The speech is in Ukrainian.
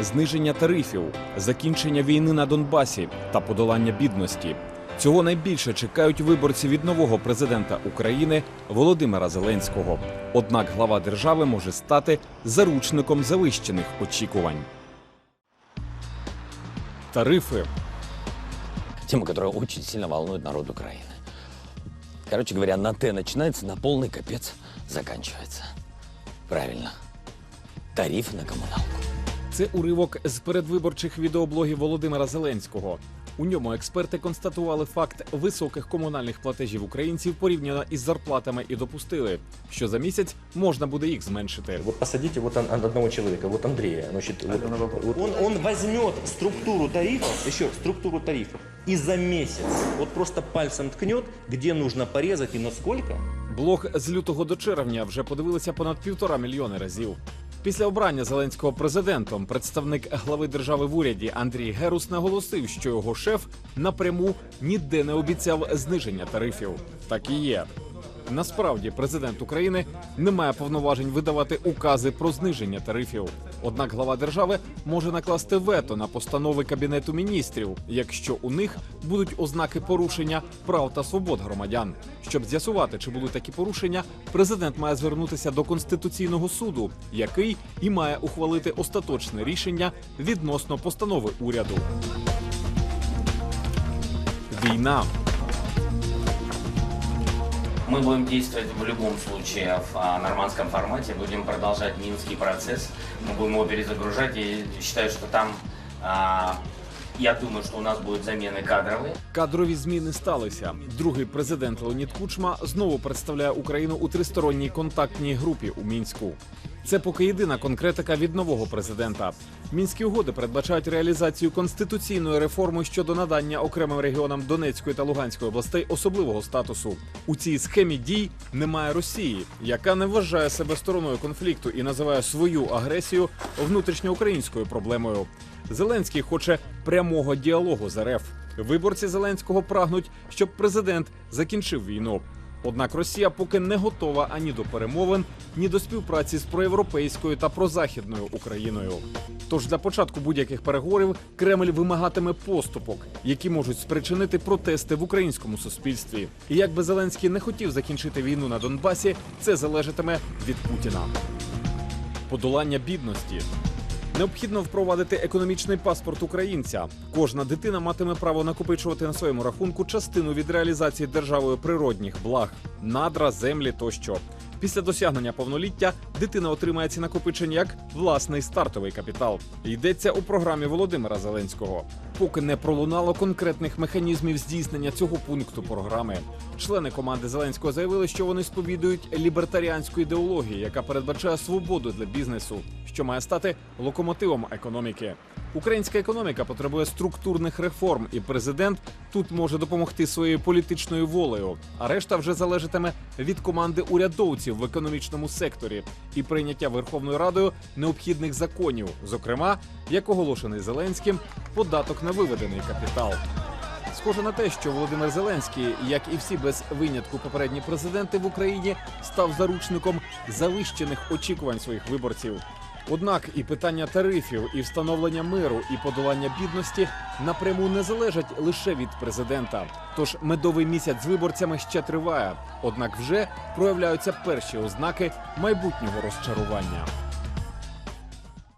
зниження тарифів, закінчення війни на Донбасі та подолання бідності. Цього найбільше чекають виборці від нового президента України Володимира Зеленського. Однак глава держави може стати заручником завищених очікувань. Тарифи Тема, которая очень сильно волнует народ Украины. Короче говоря, на Т начинается, на полный капец заканчивается. Правильно. Тарифы на коммуналку. Це уривок з передвиборчих відеоблогів Володимира Зеленського. У ньому експерти констатували факт високих комунальних платежів українців порівняно із зарплатами і допустили, що за місяць можна буде їх зменшити. Вот посадите вот одного человека, вот Андрея. Значит, вот, вот Он, он возьмет структуру тарифов, еще структуру тарифов, и за месяц вот просто пальцем ткнет, где нужно порезать и насколько. Блог з лютого до червня вже подивилися понад півтора мільйони разів. Після обрання Зеленського президентом представник глави держави в уряді Андрій Герус наголосив, що його шеф напряму ніде не обіцяв зниження тарифів. Так і є. Насправді, президент України не має повноважень видавати укази про зниження тарифів. Однак глава держави може накласти вето на постанови кабінету міністрів, якщо у них будуть ознаки порушення прав та свобод громадян. Щоб з'ясувати, чи були такі порушення, президент має звернутися до конституційного суду, який і має ухвалити остаточне рішення відносно постанови уряду. Війна. Мы будем действовать в любом случае в нормандском формате, будем продолжать Минский процесс, мы будем его перезагружать. И считаю, что там, я думаю, что у нас будут замены кадровые. Кадрові зміни сталися. Другий президент Леонід Кучма знову представляє Україну у тристоронній контактній групі у мінську. Це поки єдина конкретика від нового президента. Мінські угоди передбачають реалізацію конституційної реформи щодо надання окремим регіонам Донецької та Луганської областей особливого статусу. У цій схемі дій немає Росії, яка не вважає себе стороною конфлікту і називає свою агресію внутрішньоукраїнською проблемою. Зеленський хоче прямого діалогу з РФ. Виборці Зеленського прагнуть, щоб президент закінчив війну. Однак Росія поки не готова ані до перемовин, ні до співпраці з проєвропейською та прозахідною Україною. Тож для початку будь-яких переговорів Кремль вимагатиме поступок, які можуть спричинити протести в українському суспільстві. І як би Зеленський не хотів закінчити війну на Донбасі, це залежатиме від Путіна. Подолання бідності. Необхідно впровадити економічний паспорт українця. Кожна дитина матиме право накопичувати на своєму рахунку частину від реалізації державою природніх благ, надра, землі тощо. Після досягнення повноліття дитина отримає ці накопичення як власний стартовий капітал. Йдеться у програмі Володимира Зеленського. Поки не пролунало конкретних механізмів здійснення цього пункту програми. Члени команди Зеленського заявили, що вони сповідують лібертаріанську ідеологію, яка передбачає свободу для бізнесу, що має стати локомотивом економіки. Українська економіка потребує структурних реформ, і президент тут може допомогти своєю політичною волею. А решта вже залежатиме від команди урядовців в економічному секторі і прийняття Верховною Радою необхідних законів, зокрема, як оголошений Зеленським, податок на виведений капітал. Схоже на те, що Володимир Зеленський, як і всі без винятку попередні президенти в Україні, став заручником завищених очікувань своїх виборців. Однак і питання тарифів, і встановлення миру, і подолання бідності напряму не залежать лише від президента. Тож медовий місяць з виборцями ще триває. Однак вже проявляються перші ознаки майбутнього розчарування.